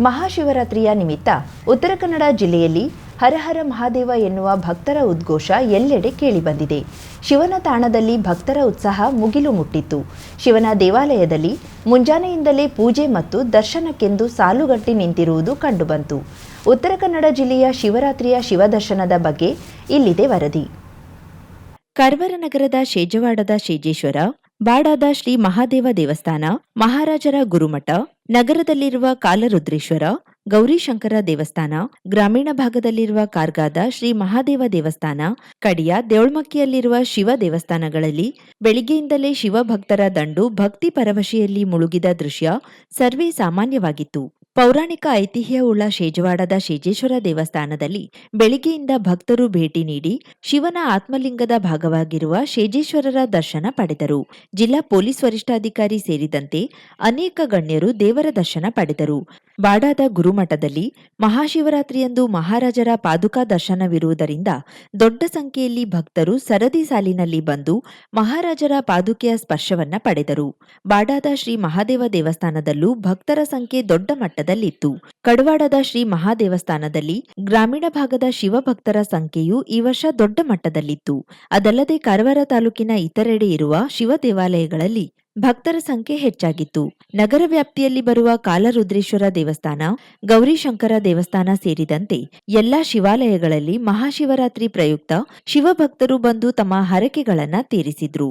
ಮಹಾಶಿವರಾತ್ರಿಯ ನಿಮಿತ್ತ ಉತ್ತರ ಕನ್ನಡ ಜಿಲ್ಲೆಯಲ್ಲಿ ಹರಹರ ಮಹಾದೇವ ಎನ್ನುವ ಭಕ್ತರ ಉದ್ಘೋಷ ಎಲ್ಲೆಡೆ ಕೇಳಿಬಂದಿದೆ. ಶಿವನ ತಾಣದಲ್ಲಿ ಭಕ್ತರ ಉತ್ಸಾಹ ಮುಗಿಲು ಮುಟ್ಟಿತ್ತು. ಶಿವನ ದೇವಾಲಯದಲ್ಲಿ ಮುಂಜಾನೆಯಿಂದಲೇ ಪೂಜೆ ಮತ್ತು ದರ್ಶನಕ್ಕೆಂದು ಸಾಲುಗಟ್ಟಿ ನಿಂತಿರುವುದು ಕಂಡುಬಂತು. ಉತ್ತರ ಕನ್ನಡ ಜಿಲ್ಲೆಯ ಶಿವರಾತ್ರಿಯ ಶಿವದರ್ಶನದ ಬಗ್ಗೆ ಇಲ್ಲಿದೆ ವರದಿ. ಕರ್ವರ ನಗರದ ಶೇಜವಾಡದ ಶೇಜೇಶ್ವರ ಬಾಡಾದ ಶ್ರೀ ಮಹಾದೇವ ದೇವಸ್ಥಾನ, ಮಹಾರಾಜರ ಗುರುಮಠ, ನಗರದಲ್ಲಿರುವ ಕಾಲರುದ್ರೇಶ್ವರ, ಗೌರಿಶಂಕರ ದೇವಸ್ಥಾನ, ಗ್ರಾಮೀಣ ಭಾಗದಲ್ಲಿರುವ ಕಾರ್ಗಾದ ಶ್ರೀ ಮಹಾದೇವ ದೇವಸ್ಥಾನ, ಕಡಿಯ ದೇವಳ್ಮಕ್ಕಿಯಲ್ಲಿರುವ ಶಿವ ದೇವಸ್ಥಾನಗಳಲ್ಲಿ ಬೆಳಿಗ್ಗೆಯಿಂದಲೇ ಶಿವಭಕ್ತರ ದಂಡು ಭಕ್ತಿ ಪರವಶೆಯಲ್ಲಿ ಮುಳುಗಿದ ದೃಶ್ಯ ಸರ್ವೇ ಸಾಮಾನ್ಯವಾಗಿತ್ತು. ಪೌರಾಣಿಕ ಐತಿಹ್ಯವುಳ್ಳ ಶೇಜವಾಡದ ಶೇಜೇಶ್ವರ ದೇವಸ್ಥಾನದಲ್ಲಿ ಬೆಳಿಗ್ಗೆಯಿಂದ ಭಕ್ತರು ಭೇಟಿ ನೀಡಿ ಶಿವನ ಆತ್ಮಲಿಂಗದ ಭಾಗವಾಗಿರುವ ಶೇಜೇಶ್ವರರ ದರ್ಶನ ಪಡೆದರು. ಜಿಲ್ಲಾ ಪೊಲೀಸ್ ವರಿಷ್ಠಾಧಿಕಾರಿ ಸೇರಿದಂತೆ ಅನೇಕ ಗಣ್ಯರು ದೇವರ ದರ್ಶನ ಪಡೆದರು. ಬಾಡಾದ ಗುರುಮಠದಲ್ಲಿ ಮಹಾಶಿವರಾತ್ರಿಯಂದು ಮಹಾರಾಜರ ಪಾದುಕಾ ದರ್ಶನವಿರುವುದರಿಂದ ದೊಡ್ಡ ಸಂಖ್ಯೆಯಲ್ಲಿ ಭಕ್ತರು ಸರದಿ ಸಾಲಿನಲ್ಲಿ ಬಂದು ಮಹಾರಾಜರ ಪಾದುಕೆಯ ಸ್ಪರ್ಶವನ್ನ ಪಡೆದರು. ಬಾಡಾದ ಶ್ರೀ ಮಹಾದೇವ ದೇವಸ್ಥಾನದಲ್ಲೂ ಭಕ್ತರ ಸಂಖ್ಯೆ ದೊಡ್ಡ ಮಟ್ಟದಲ್ಲಿತ್ತು ಕಡವಾಡದ ಶ್ರೀ ಮಹಾದೇವಸ್ಥಾನದಲ್ಲಿ ಗ್ರಾಮೀಣ ಭಾಗದ ಶಿವಭಕ್ತರ ಸಂಖ್ಯೆಯು ಈ ವರ್ಷ ದೊಡ್ಡ ಮಟ್ಟದಲ್ಲಿತ್ತು. ಅದಲ್ಲದೆ ಕಾರವಾರ ತಾಲೂಕಿನ ಇತರೆಡೆ ಇರುವ ಶಿವ ದೇವಾಲಯಗಳಲ್ಲಿ ಭಕ್ತರ ಸಂಖ್ಯೆ ಹೆಚ್ಚಾಗಿತ್ತು. ನಗರ ವ್ಯಾಪ್ತಿಯಲ್ಲಿ ಬರುವ ಕಾಲರುದ್ರೇಶ್ವರ ದೇವಸ್ಥಾನ, ಗೌರಿಶಂಕರ ದೇವಸ್ಥಾನ ಸೇರಿದಂತೆ ಎಲ್ಲಾ ಶಿವಾಲಯಗಳಲ್ಲಿ ಮಹಾಶಿವರಾತ್ರಿ ಪ್ರಯುಕ್ತ ಶಿವಭಕ್ತರು ಬಂದು ತಮ್ಮ ಹರಕೆಗಳನ್ನು ತೀರಿಸಿದ್ರು.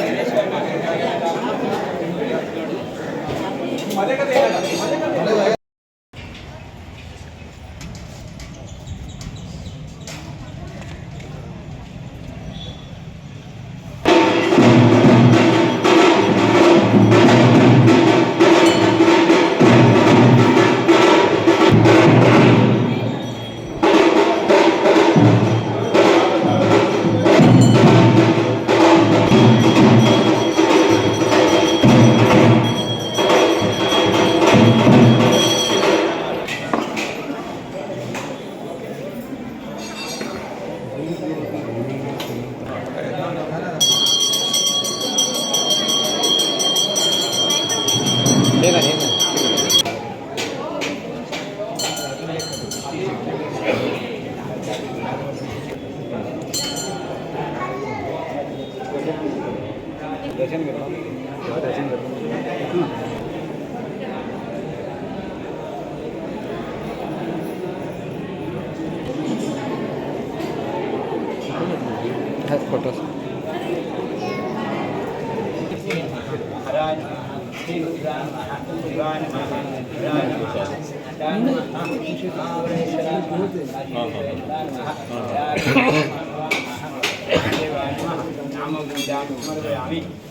दर्शन करता हूँ दर्शन करता हूँ have photos. Namo Buddhaya.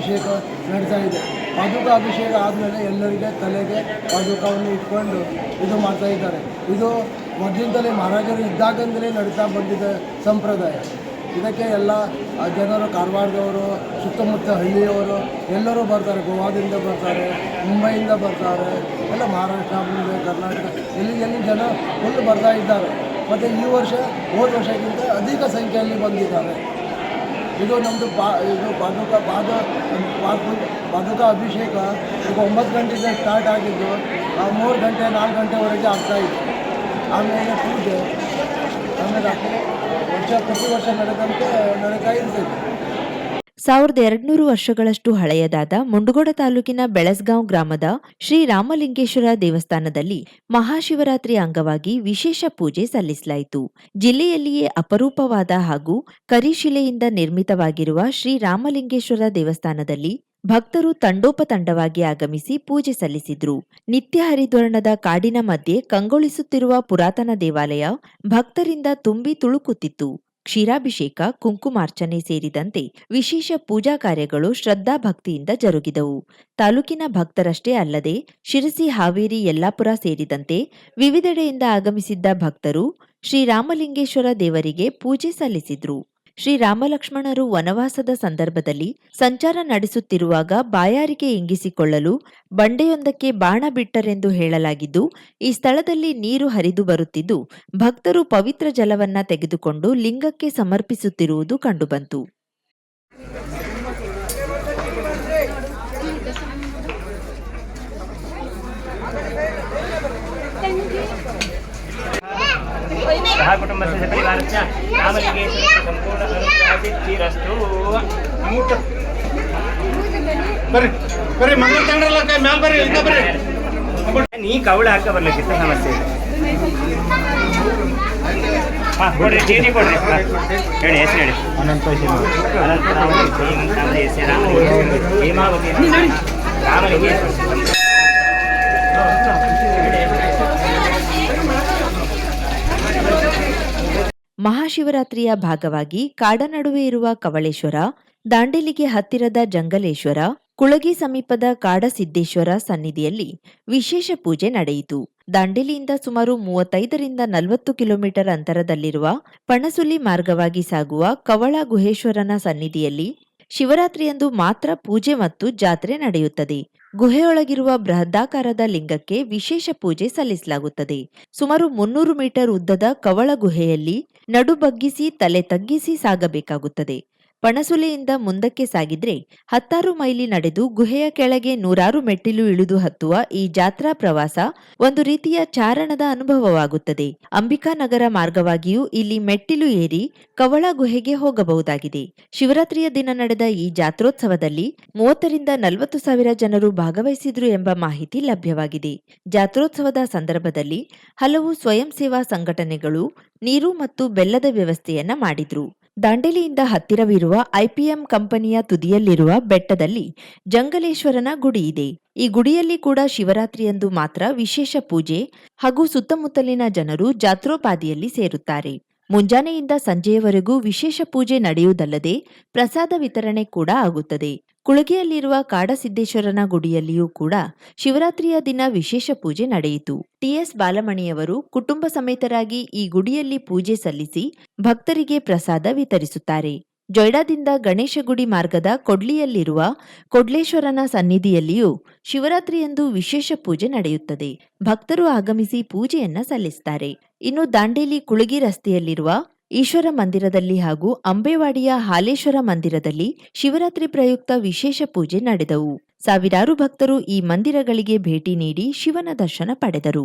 ಅಭಿಷೇಕ ನಡೀತಾ ಇದೆ. ಪಾದುಕ ಅಭಿಷೇಕ ಆದಮೇಲೆ ಎಲ್ಲರಿಗೆ ತಲೆಗೆ ಪಾದುಕವನ್ನು ಇಟ್ಕೊಂಡು ಇದು ಮಾಡ್ತಾ ಇದ್ದಾರೆ. ಇದು ಮೊದಲಿಂದಲೇ ಮಹಾರಾಜರು ಇದ್ದಾಗಂದಲೇ ನಡೀತಾ ಬಂದಿದ್ದ ಸಂಪ್ರದಾಯ. ಇದಕ್ಕೆ ಎಲ್ಲ ಜನರು ಕಾರವಾರದವರು, ಸುತ್ತಮುತ್ತ ಹಳ್ಳಿಯವರು ಎಲ್ಲರೂ ಬರ್ತಾರೆ. ಗೋವಾದಿಂದ ಬರ್ತಾರೆ, ಮುಂಬೈಯಿಂದ ಬರ್ತಾರೆ, ಎಲ್ಲ ಮಹಾರಾಷ್ಟ್ರ ಕರ್ನಾಟಕ, ಎಲ್ಲಿ ಎಲ್ಲಿ ಜನ ಫುಲ್ ಬರ್ತಾ ಇದ್ದಾರೆ. ಮತ್ತು ಈ ವರ್ಷ ಹೋದ ವರ್ಷಕ್ಕಿಂತ ಅಧಿಕ ಸಂಖ್ಯೆಯಲ್ಲಿ ಬಂದಿದ್ದಾರೆ. ಇದು ನಮ್ಮದು ಬಾ, ಇದು ಪಾದುಕ ಪಾದ ಪಾದು ಪಾದುಕ ಅಭಿಷೇಕ ಈಗ ಒಂಬತ್ತು ಗಂಟೆಗೆ ಸ್ಟಾರ್ಟ್ ಆಗಿದ್ದು ಮೂರು ಗಂಟೆ, ನಾಲ್ಕು ಗಂಟೆವರೆಗೆ ಆಗ್ತಾಯಿತ್ತು ಆಮೇಲೆ ಪೂಜೆ. ಆಮೇಲೆ ವರ್ಷ, ಪ್ರತಿ ವರ್ಷ ನಡೆದಂತೆ, ನಡೀತಾ ಇರ್ತೈತೆ ಸಾವಿರದ ಎರಡ್ನೂರು ವರ್ಷಗಳಷ್ಟು ಹಳೆಯದಾದ ಮುಂಡಗೋಡ ತಾಲೂಕಿನ ಬೆಳಸ್ಗಾಂವ್ ಗ್ರಾಮದ ಶ್ರೀ ರಾಮಲಿಂಗೇಶ್ವರ ದೇವಸ್ಥಾನದಲ್ಲಿ ಮಹಾಶಿವರಾತ್ರಿ ಅಂಗವಾಗಿ ವಿಶೇಷ ಪೂಜೆ ಸಲ್ಲಿಸಲಾಯಿತು. ಜಿಲ್ಲೆಯಲ್ಲಿಯೇ ಅಪರೂಪವಾದ ಹಾಗೂ ಕರಿಶಿಲೆಯಿಂದ ನಿರ್ಮಿತವಾಗಿರುವ ಶ್ರೀ ರಾಮಲಿಂಗೇಶ್ವರ ದೇವಸ್ಥಾನದಲ್ಲಿ ಭಕ್ತರು ತಂಡೋಪತಂಡವಾಗಿ ಆಗಮಿಸಿ ಪೂಜೆ ಸಲ್ಲಿಸಿದ್ರು. ನಿತ್ಯ ಹರಿದ್ವರ್ಣದ ಕಾಡಿನ ಮಧ್ಯೆ ಕಂಗೊಳಿಸುತ್ತಿರುವ ಪುರಾತನ ದೇವಾಲಯ ಭಕ್ತರಿಂದ ತುಂಬಿ ತುಳುಕುತ್ತಿತ್ತು. ಕ್ಷೀರಾಭಿಷೇಕ, ಕುಂಕುಮಾರ್ಚನೆ ಸೇರಿದಂತೆ ವಿಶೇಷ ಪೂಜಾ ಕಾರ್ಯಗಳು ಶ್ರದ್ಧಾ ಭಕ್ತಿಯಿಂದ ಜರುಗಿದವು. ತಾಲೂಕಿನ ಭಕ್ತರಷ್ಟೇ ಅಲ್ಲದೆ ಶಿರಸಿ, ಹಾವೇರಿ, ಯಲ್ಲಾಪುರ ಸೇರಿದಂತೆ ವಿವಿಧೆಡೆಯಿಂದ ಆಗಮಿಸಿದ್ದ ಭಕ್ತರು ಶ್ರೀರಾಮಲಿಂಗೇಶ್ವರ ದೇವರಿಗೆ ಪೂಜೆ ಸಲ್ಲಿಸಿದ್ರು. ಶ್ರೀ ರಾಮಲಕ್ಷ್ಮಣರು ವನವಾಸದ ಸಂದರ್ಭದಲ್ಲಿ ಸಂಚಾರ ನಡೆಸುತ್ತಿರುವಾಗ ಬಾಯಾರಿಕೆ ಎಂಗಿಸಿಕೊಳ್ಳಲು ಬಂಡೆಯೊಂದಕ್ಕೆ ಬಾಣ ಬಿಟ್ಟರೆಂದು ಹೇಳಲಾಗಿದ್ದು, ಈ ಸ್ಥಳದಲ್ಲಿ ನೀರು ಹರಿದು ಬರುತ್ತಿದ್ದು, ಭಕ್ತರು ಪವಿತ್ರ ಜಲವನ್ನ ತೆಗೆದುಕೊಂಡು ಲಿಂಗಕ್ಕೆ ಸಮರ್ಪಿಸುತ್ತಿರುವುದು ಕಂಡುಬಂತು. ಸಹ ಕುಟುಂಬ ಬರ್ರಿ ಬರ್ರಿ ಮಂಗಳ ತಗೊಂಡ್ರಲ್ಲ ಕೈ ಮ್ಯಾಲ ಬರ್ರಿ ಇಳ್ಕ ಬರ್ರಿ. ನೀ ಕವಳ ಹಾಕ ಬರ್ಲಿಕ್ಕಿತ್ತು ಸಮಸ್ಯೆ ಹಾ ಟಿ ಕೊಡ್ರಿ. ಹೇಳಿ ಹೆಸರು ಹೇಳಿ. ಅನಂತ ಹೇಮಾವತಿ ಮಹಾಶಿವರಾತ್ರಿಯ ಭಾಗವಾಗಿ ಕಾಡ ನಡುವೆ ಇರುವ ಕವಳೇಶ್ವರ ದಾಂಡೇಲಿಗೆ ಹತ್ತಿರದ ಜಂಗಲೇಶ್ವರ, ಕುಳಗಿ ಸಮೀಪದ ಕಾಡಸಿದ್ದೇಶ್ವರ ಸನ್ನಿಧಿಯಲ್ಲಿ ವಿಶೇಷ ಪೂಜೆ ನಡೆಯಿತು. ದಾಂಡೇಲಿಯಿಂದ ಸುಮಾರು ಮೂವತ್ತೈದರಿಂದ ನಲವತ್ತು ಕಿಲೋಮೀಟರ್ ಅಂತರದಲ್ಲಿರುವ ಪಣಸುಲಿ ಮಾರ್ಗವಾಗಿ ಸಾಗುವ ಕವಳ ಗುಹೇಶ್ವರನ ಸನ್ನಿಧಿಯಲ್ಲಿ ಶಿವರಾತ್ರಿಯಂದು ಮಾತ್ರ ಪೂಜೆ ಮತ್ತು ಜಾತ್ರೆ ನಡೆಯುತ್ತದೆ. ಗುಹೆಯೊಳಗಿರುವ ಬೃಹದಾಕಾರದ ಲಿಂಗಕ್ಕೆ ವಿಶೇಷ ಪೂಜೆ ಸಲ್ಲಿಸಲಾಗುತ್ತದೆ. ಸುಮಾರು ಮುನ್ನೂರು ಮೀಟರ್ ಉದ್ದದ ಕವಳ ಗುಹೆಯಲ್ಲಿ ನಡು ಬಗ್ಗಿಸಿ ತಲೆ ತಗ್ಗಿಸಿ ಸಾಗಬೇಕಾಗುತ್ತದೆ. ಪಣಸುಲೆಯಿಂದ ಮುಂದಕ್ಕೆ ಸಾಗಿದ್ರೆ ಹತ್ತಾರು ಮೈಲಿ ನಡೆದು ಗುಹೆಯ ಕೆಳಗೆ ನೂರಾರು ಮೆಟ್ಟಿಲು ಇಳಿದು ಹತ್ತುವ ಈ ಜಾತ್ರಾ ಪ್ರವಾಸ ಒಂದು ರೀತಿಯ ಚಾರಣದ ಅನುಭವವಾಗುತ್ತದೆ. ಅಂಬಿಕಾನಗರ ಮಾರ್ಗವಾಗಿಯೂ ಇಲ್ಲಿ ಮೆಟ್ಟಿಲು ಏರಿ ಕವಳ ಗುಹೆಗೆ ಹೋಗಬಹುದಾಗಿದೆ. ಶಿವರಾತ್ರಿಯ ದಿನ ನಡೆದ ಈ ಜಾತ್ರೋತ್ಸವದಲ್ಲಿ ಮೂವತ್ತರಿಂದ ನಲವತ್ತು ಸಾವಿರ ಜನರು ಭಾಗವಹಿಸಿದ್ರು ಎಂಬ ಮಾಹಿತಿ ಲಭ್ಯವಾಗಿದೆ. ಜಾತ್ರೋತ್ಸವದ ಸಂದರ್ಭದಲ್ಲಿ ಹಲವು ಸ್ವಯಂ ಸೇವಾ ಸಂಘಟನೆಗಳು ನೀರು ಮತ್ತು ಬೆಲ್ಲದ ವ್ಯವಸ್ಥೆಯನ್ನ ಮಾಡಿದ್ರು. ದಾಂಡೇಲಿಯಿಂದ ಹತ್ತಿರವಿರುವ ಐಪಿಎಂ ಕಂಪನಿಯ ತುದಿಯಲ್ಲಿರುವ ಬೆಟ್ಟದಲ್ಲಿ ಜಂಗಲೇಶ್ವರನ ಗುಡಿ ಇದೆ. ಈ ಗುಡಿಯಲ್ಲಿ ಕೂಡ ಶಿವರಾತ್ರಿಯಂದು ಮಾತ್ರ ವಿಶೇಷ ಪೂಜೆ ಹಾಗೂ ಸುತ್ತಮುತ್ತಲಿನ ಜನರು ಜಾತ್ರೋಪಾದಿಯಲ್ಲಿ ಸೇರುತ್ತಾರೆ. ಮುಂಜಾನೆಯಿಂದ ಸಂಜೆಯವರೆಗೂ ವಿಶೇಷ ಪೂಜೆ ನಡೆಯುವುದಲ್ಲದೆ ಪ್ರಸಾದ ವಿತರಣೆ ಕೂಡ ಆಗುತ್ತದೆ. ಕುಳಗಿಯಲ್ಲಿರುವ ಕಾಡಸಿದ್ದೇಶ್ವರನ ಗುಡಿಯಲ್ಲಿಯೂ ಕೂಡ ಶಿವರಾತ್ರಿಯ ದಿನ ವಿಶೇಷ ಪೂಜೆ ನಡೆಯಿತು. ಟಿಎಸ್ ಬಾಲಮಣಿಯವರು ಕುಟುಂಬ ಸಮೇತರಾಗಿ ಈ ಗುಡಿಯಲ್ಲಿ ಪೂಜೆ ಸಲ್ಲಿಸಿ ಭಕ್ತರಿಗೆ ಪ್ರಸಾದ ವಿತರಿಸುತ್ತಾರೆ. ಜೊಯ್ಡಾದಿಂದ ಗಣೇಶ ಗುಡಿ ಮಾರ್ಗದ ಕೊಡ್ಲಿಯಲ್ಲಿರುವ ಕೊಡ್ಲೇಶ್ವರನ ಸನ್ನಿಧಿಯಲ್ಲಿಯೂ ಶಿವರಾತ್ರಿಯಂದು ವಿಶೇಷ ಪೂಜೆ ನಡೆಯುತ್ತದೆ. ಭಕ್ತರು ಆಗಮಿಸಿ ಪೂಜೆಯನ್ನ ಸಲ್ಲಿಸುತ್ತಾರೆ ಇನ್ನು ದಾಂಡೇಲಿ ಕುಳಗಿ ರಸ್ತೆಯಲ್ಲಿರುವ ಈಶ್ವರ ಮಂದಿರದಲ್ಲಿ ಹಾಗೂ ಅಂಬೇವಾಡಿಯ ಹಾಲೇಶ್ವರ ಮಂದಿರದಲ್ಲಿ ಶಿವರಾತ್ರಿ ಪ್ರಯುಕ್ತ ವಿಶೇಷ ಪೂಜೆ ನಡೆದವು. ಸಾವಿರಾರು ಭಕ್ತರು ಈ ಮಂದಿರಗಳಿಗೆ ಭೇಟಿ ನೀಡಿ ಶಿವನ ದರ್ಶನ ಪಡೆದರು.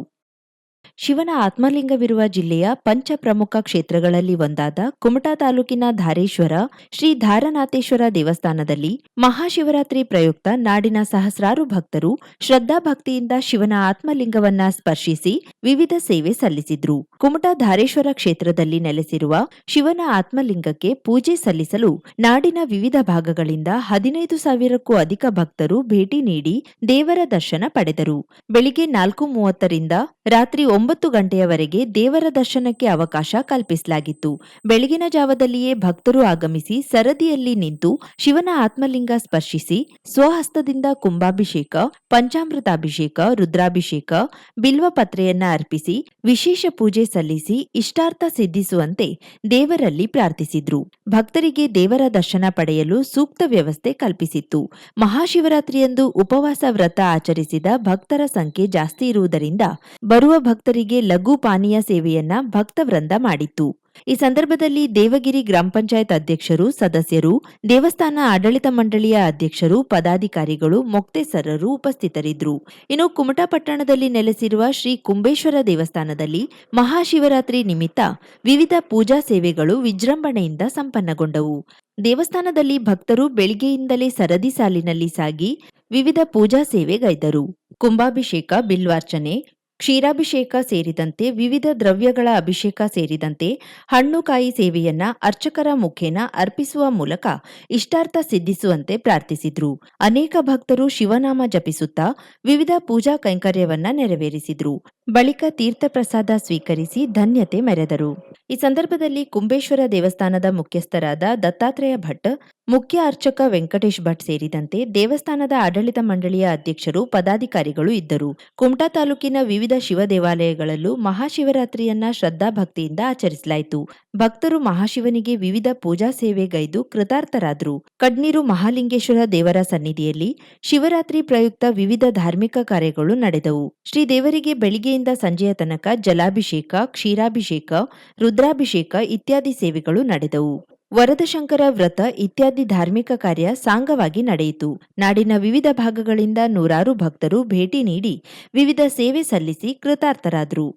ಶಿವನ ಆತ್ಮಲಿಂಗವಿರುವ ಜಿಲ್ಲೆಯ ಪಂಚ ಪ್ರಮುಖ ಕ್ಷೇತ್ರಗಳಲ್ಲಿ ಒಂದಾದ ಕುಮಟಾ ತಾಲೂಕಿನ ಧಾರೇಶ್ವರ, ಶ್ರೀ ಧಾರನಾಥೇಶ್ವರ ದೇವಸ್ಥಾನದಲ್ಲಿ ಮಹಾಶಿವರಾತ್ರಿ ಪ್ರಯುಕ್ತ ನಾಡಿನ ಸಹಸ್ರಾರು ಭಕ್ತರು ಶ್ರದ್ಧಾಭಕ್ತಿಯಿಂದ ಶಿವನ ಆತ್ಮಲಿಂಗವನ್ನ ಸ್ಪರ್ಶಿಸಿ ವಿವಿಧ ಸೇವೆ ಸಲ್ಲಿಸಿದ್ರು. ಕುಮಟಾ ಧಾರೇಶ್ವರ ಕ್ಷೇತ್ರದಲ್ಲಿ ನೆಲೆಸಿರುವ ಶಿವನ ಆತ್ಮಲಿಂಗಕ್ಕೆ ಪೂಜೆ ಸಲ್ಲಿಸಲು ನಾಡಿನ ವಿವಿಧ ಭಾಗಗಳಿಂದ ಹದಿನೈದು ಸಾವಿರಕ್ಕೂ ಅಧಿಕ ಭಕ್ತರು ಭೇಟಿ ನೀಡಿ ದೇವರ ದರ್ಶನ ಪಡೆದರು. ಬೆಳಿಗ್ಗೆ ನಾಲ್ಕು ಮೂವತ್ತರಿಂದ ರಾತ್ರಿ ಒಂಬತ್ತು ಗಂಟೆಯವರೆಗೆ ದೇವರ ದರ್ಶನಕ್ಕೆ ಅವಕಾಶ ಕಲ್ಪಿಸಲಾಗಿತ್ತು. ಬೆಳಗಿನ ಜಾವದಲ್ಲಿಯೇ ಭಕ್ತರು ಆಗಮಿಸಿ ಸರದಿಯಲ್ಲಿ ನಿಂತು ಶಿವನ ಆತ್ಮಲಿಂಗ ಸ್ಪರ್ಶಿಸಿ, ಸ್ವಹಸ್ತದಿಂದ ಕುಂಭಾಭಿಷೇಕ, ಪಂಚಾಮೃತಾಭಿಷೇಕ, ರುದ್ರಾಭಿಷೇಕ ಬಿಲ್ವಪತ್ರೆಯನ್ನ ಅರ್ಪಿಸಿ, ವಿಶೇಷ ಪೂಜೆ ಸಲ್ಲಿಸಿ, ಇಷ್ಟಾರ್ಥ ಸಿದ್ಧಿಸುವಂತೆ ದೇವರಲ್ಲಿ ಪ್ರಾರ್ಥಿಸಿದ್ರು. ಭಕ್ತರಿಗೆ ದೇವರ ದರ್ಶನ ಪಡೆಯಲು ಸೂಕ್ತ ವ್ಯವಸ್ಥೆ ಕಲ್ಪಿಸಿತ್ತು. ಮಹಾಶಿವರಾತ್ರಿಯಂದು ಉಪವಾಸ ವ್ರತ ಆಚರಿಸಿದ ಭಕ್ತರ ಸಂಖ್ಯೆ ಜಾಸ್ತಿ ಇರುವುದರಿಂದ ಬರುವ ಭಕ್ತರಿಗೆ ಲಘು ಪಾನೀಯ ಸೇವೆಯನ್ನ ಭಕ್ತವೃಂದ ಮಾಡಿತ್ತು. ಈ ಸಂದರ್ಭದಲ್ಲಿ ದೇವಗಿರಿ ಗ್ರಾಮ ಪಂಚಾಯತ್ ಅಧ್ಯಕ್ಷರು, ಸದಸ್ಯರು, ದೇವಸ್ಥಾನ ಆಡಳಿತ ಮಂಡಳಿಯ ಅಧ್ಯಕ್ಷರು, ಪದಾಧಿಕಾರಿಗಳು, ಮೊಕ್ತೇಸರರು ಉಪಸ್ಥಿತರಿದ್ದರು. ಇನ್ನು ಕುಮಟಾ ಪಟ್ಟಣದಲ್ಲಿ ನೆಲೆಸಿರುವ ಶ್ರೀ ಕುಂಬೇಶ್ವರ ದೇವಸ್ಥಾನದಲ್ಲಿ ಮಹಾಶಿವರಾತ್ರಿ ನಿಮಿತ್ತ ವಿವಿಧ ಪೂಜಾ ಸೇವೆಗಳು ವಿಜೃಂಭಣೆಯಿಂದ ಸಂಪನ್ನಗೊಂಡವು. ದೇವಸ್ಥಾನದಲ್ಲಿ ಭಕ್ತರು ಬೆಳಿಗ್ಗೆಯಿಂದಲೇ ಸರದಿ ಸಾಲಿನಲ್ಲಿ ಸಾಗಿ ವಿವಿಧ ಪೂಜಾ ಸೇವೆಗೈದರು. ಕುಂಭಾಭಿಷೇಕ, ಬಿಲ್ವಾರ್ಚನೆ ಕ್ಷೀರಾಭಿಷೇಕ ಸೇರಿದಂತೆ ವಿವಿಧ ದ್ರವ್ಯಗಳ ಅಭಿಷೇಕ ಸೇರಿದಂತೆ ಹಣ್ಣು ಕಾಯಿ ಸೇವೆಯನ್ನ ಅರ್ಚಕರ ಮುಖೇನ ಅರ್ಪಿಸುವ ಮೂಲಕ ಇಷ್ಟಾರ್ಥ ಸಿದ್ಧಿಸುವಂತೆ ಪ್ರಾರ್ಥಿಸಿದ್ರು. ಅನೇಕ ಭಕ್ತರು ಶಿವನಾಮ ಜಪಿಸುತ್ತಾ ವಿವಿಧ ಪೂಜಾ ಕೈಂಕರ್ಯವನ್ನ ನೆರವೇರಿಸಿದ್ರು. ಬಳಿಕ ತೀರ್ಥ ಪ್ರಸಾದ ಸ್ವೀಕರಿಸಿ ಧನ್ಯತೆ ಮೆರೆದರು. ಈ ಸಂದರ್ಭದಲ್ಲಿ ಕುಂಬೇಶ್ವರ ದೇವಸ್ಥಾನದ ಮುಖ್ಯಸ್ಥರಾದ ದತ್ತಾತ್ರೇಯ ಭಟ್ ಮುಖ್ಯ ಅರ್ಚಕ ವೆಂಕಟೇಶ್ ಭಟ್ ಸೇರಿದಂತೆ ದೇವಸ್ಥಾನದ ಆಡಳಿತ ಮಂಡಳಿಯ ಅಧ್ಯಕ್ಷರು, ಪದಾಧಿಕಾರಿಗಳು ಇದ್ದರು. ಕುಮಟಾ ತಾಲೂಕಿನ ವಿವಿಧ ಶಿವ ದೇವಾಲಯಗಳಲ್ಲೂ ಮಹಾಶಿವರಾತ್ರಿಯನ್ನ ಶ್ರದ್ಧಾಭಕ್ತಿಯಿಂದ ಆಚರಿಸಲಾಯಿತು. ಭಕ್ತರು ಮಹಾಶಿವನಿಗೆ ವಿವಿಧ ಪೂಜಾ ಸೇವೆಗೈದು ಕೃತಾರ್ಥರಾದರು. ಕಡ್ನೀರು ಮಹಾಲಿಂಗೇಶ್ವರ ದೇವರ ಸನ್ನಿಧಿಯಲ್ಲಿ ಶಿವರಾತ್ರಿ ಪ್ರಯುಕ್ತ ವಿವಿಧ ಧಾರ್ಮಿಕ ಕಾರ್ಯಗಳು ನಡೆದವು. ಶ್ರೀ ದೇವರಿಗೆ ಬೆಳಿಗ್ಗೆಯಿಂದ ಸಂಜೆಯ ತನಕ ಜಲಾಭಿಷೇಕ, ಕ್ಷೀರಾಭಿಷೇಕ, ರುದ್ರಾಭಿಷೇಕ ಇತ್ಯಾದಿ ಸೇವೆಗಳು ನಡೆದವು. ವರದಶಂಕರ ವ್ರತ ಇತ್ಯಾದಿ ಧಾರ್ಮಿಕ ಕಾರ್ಯ ಸಾಂಗವಾಗಿ ನಡೆಯಿತು. ನಾಡಿನ ವಿವಿಧ ಭಾಗಗಳಿಂದ ನೂರಾರು ಭಕ್ತರು ಭೇಟಿ ನೀಡಿ ವಿವಿಧ ಸೇವೆ ಸಲ್ಲಿಸಿ ಕೃತಾರ್ಥರಾದರು.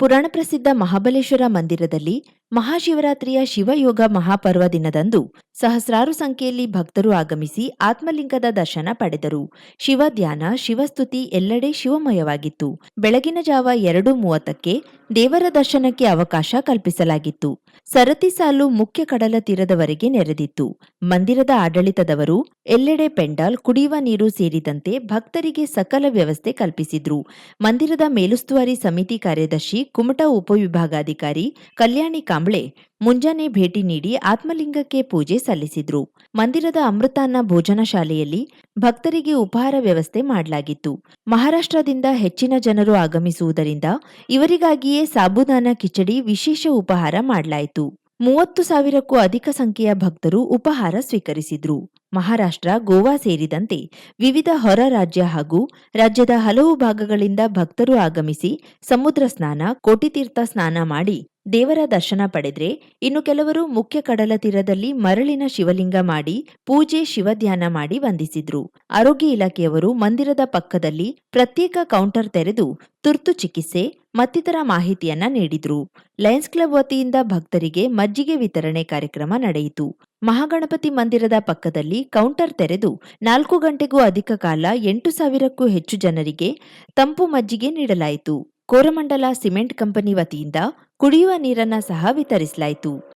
ಪುರಾಣ ಪ್ರಸಿದ್ಧ ಮಹಾಬಲೇಶ್ವರ ಮಂದಿರದಲ್ಲಿ ಮಹಾಶಿವರಾತ್ರಿಯ ಶಿವಯೋಗ ಮಹಾಪರ್ವ ದಿನದಂದು ಸಹಸ್ರಾರು ಸಂಖ್ಯೆಯಲ್ಲಿ ಭಕ್ತರು ಆಗಮಿಸಿ ಆತ್ಮಲಿಂಗದ ದರ್ಶನ ಪಡೆದರು. ಶಿವ ಧ್ಯಾನ ಶಿವಸ್ತುತಿ ಎಲ್ಲೆಡೆ ಶಿವಮಯವಾಗಿತ್ತು. ಬೆಳಗಿನ ಜಾವ ಎರಡು ಮೂವತ್ತಕ್ಕೆ ದೇವರ ದರ್ಶನಕ್ಕೆ ಅವಕಾಶ ಕಲ್ಪಿಸಲಾಗಿತ್ತು. ಸರತಿ ಸಾಲು ಮುಖ್ಯ ಕಡಲ ತೀರದವರೆಗೆ ನೆರೆದಿತ್ತು. ಮಂದಿರದ ಆಡಳಿತದವರು ಎಲ್ಲೆಡೆ ಪೆಂಡಾಲ್, ಕುಡಿಯುವ ನೀರು ಸೇರಿದಂತೆ ಭಕ್ತರಿಗೆ ಸಕಲ ವ್ಯವಸ್ಥೆ ಕಲ್ಪಿಸಿದ್ರು. ಮಂದಿರದ ಮೇಲುಸ್ತುವಾರಿ ಸಮಿತಿ ಕಾರ್ಯದರ್ಶಿ, ಕುಮಟಾ ಉಪವಿಭಾಗಾಧಿಕಾರಿ, ಕಲ್ಯಾಣಿ ಕಾಂಬ್ಳೆ ಮುಂಜಾನೆ ಭೇಟಿ ನೀಡಿ ಆತ್ಮಲಿಂಗಕ್ಕೆ ಪೂಜೆ ಸಲ್ಲಿಸಿದ್ರು. ಮಂದಿರದ ಅಮೃತಾನ್ನ ಭೋಜನ ಶಾಲೆಯಲ್ಲಿ ಭಕ್ತರಿಗೆ ಉಪಹಾರ ವ್ಯವಸ್ಥೆ ಮಾಡಲಾಗಿತ್ತು. ಮಹಾರಾಷ್ಟ್ರದಿಂದ ಹೆಚ್ಚಿನ ಜನರು ಆಗಮಿಸುವುದರಿಂದ ಇವರಿಗಾಗಿಯೇ ಸಾಬುದಾನ ಕಿಚಡಿ ವಿಶೇಷ ಉಪಹಾರ ಮಾಡಲಾಯಿತು. ಮೂವತ್ತು ಸಾವಿರಕ್ಕೂ ಅಧಿಕ ಸಂಖ್ಯೆಯ ಭಕ್ತರು ಉಪಹಾರ ಸ್ವೀಕರಿಸಿದ್ರು. ಮಹಾರಾಷ್ಟ್ರ, ಗೋವಾ ಸೇರಿದಂತೆ ವಿವಿಧ ಹೊರ ರಾಜ್ಯ ಹಾಗೂ ರಾಜ್ಯದ ಹಲವು ಭಾಗಗಳಿಂದ ಭಕ್ತರು ಆಗಮಿಸಿ ಸಮುದ್ರ ಸ್ನಾನ, ಕೋಟಿತೀರ್ಥ ಸ್ನಾನ ಮಾಡಿ ದೇವರ ದರ್ಶನ ಪಡೆದ್ರೆ ಇನ್ನು ಕೆಲವರು ಮುಖ್ಯ ಕಡಲ ತೀರದಲ್ಲಿ ಮರಳಿನ ಶಿವಲಿಂಗ ಮಾಡಿ ಪೂಜೆ, ಶಿವಧ್ಯಾನ ಮಾಡಿ ವಂದಿಸಿದ್ರು. ಆರೋಗ್ಯ ಇಲಾಖೆಯವರು ಮಂದಿರದ ಪಕ್ಕದಲ್ಲಿ ಪ್ರತ್ಯೇಕ ಕೌಂಟರ್ ತೆರೆದು ತುರ್ತು ಚಿಕಿತ್ಸೆ, ಮತ್ತಿತರ ಮಾಹಿತಿಯನ್ನ ನೀಡಿದ್ರು. ಲಯನ್ಸ್ ಕ್ಲಬ್ ವತಿಯಿಂದ ಭಕ್ತರಿಗೆ ಮಜ್ಜಿಗೆ ವಿತರಣೆ ಕಾರ್ಯಕ್ರಮ ನಡೆಯಿತು. ಮಹಾಗಣಪತಿ ಮಂದಿರದ ಪಕ್ಕದಲ್ಲಿ ಕೌಂಟರ್ ತೆರೆದು ನಾಲ್ಕು ಗಂಟೆಗೂ ಅಧಿಕ ಕಾಲ ಎಂಟು ಸಾವಿರಕ್ಕೂ ಹೆಚ್ಚು ಜನರಿಗೆ ತಂಪು ಮಜ್ಜಿಗೆ ನೀಡಲಾಯಿತು. ಕೋರಮಂಡಲ ಸಿಮೆಂಟ್ ಕಂಪನಿ ವತಿಯಿಂದ ಕುಡಿಯುವ ನೀರನ್ನ ಸಹ ವಿತರಿಸಲಾಯಿತು.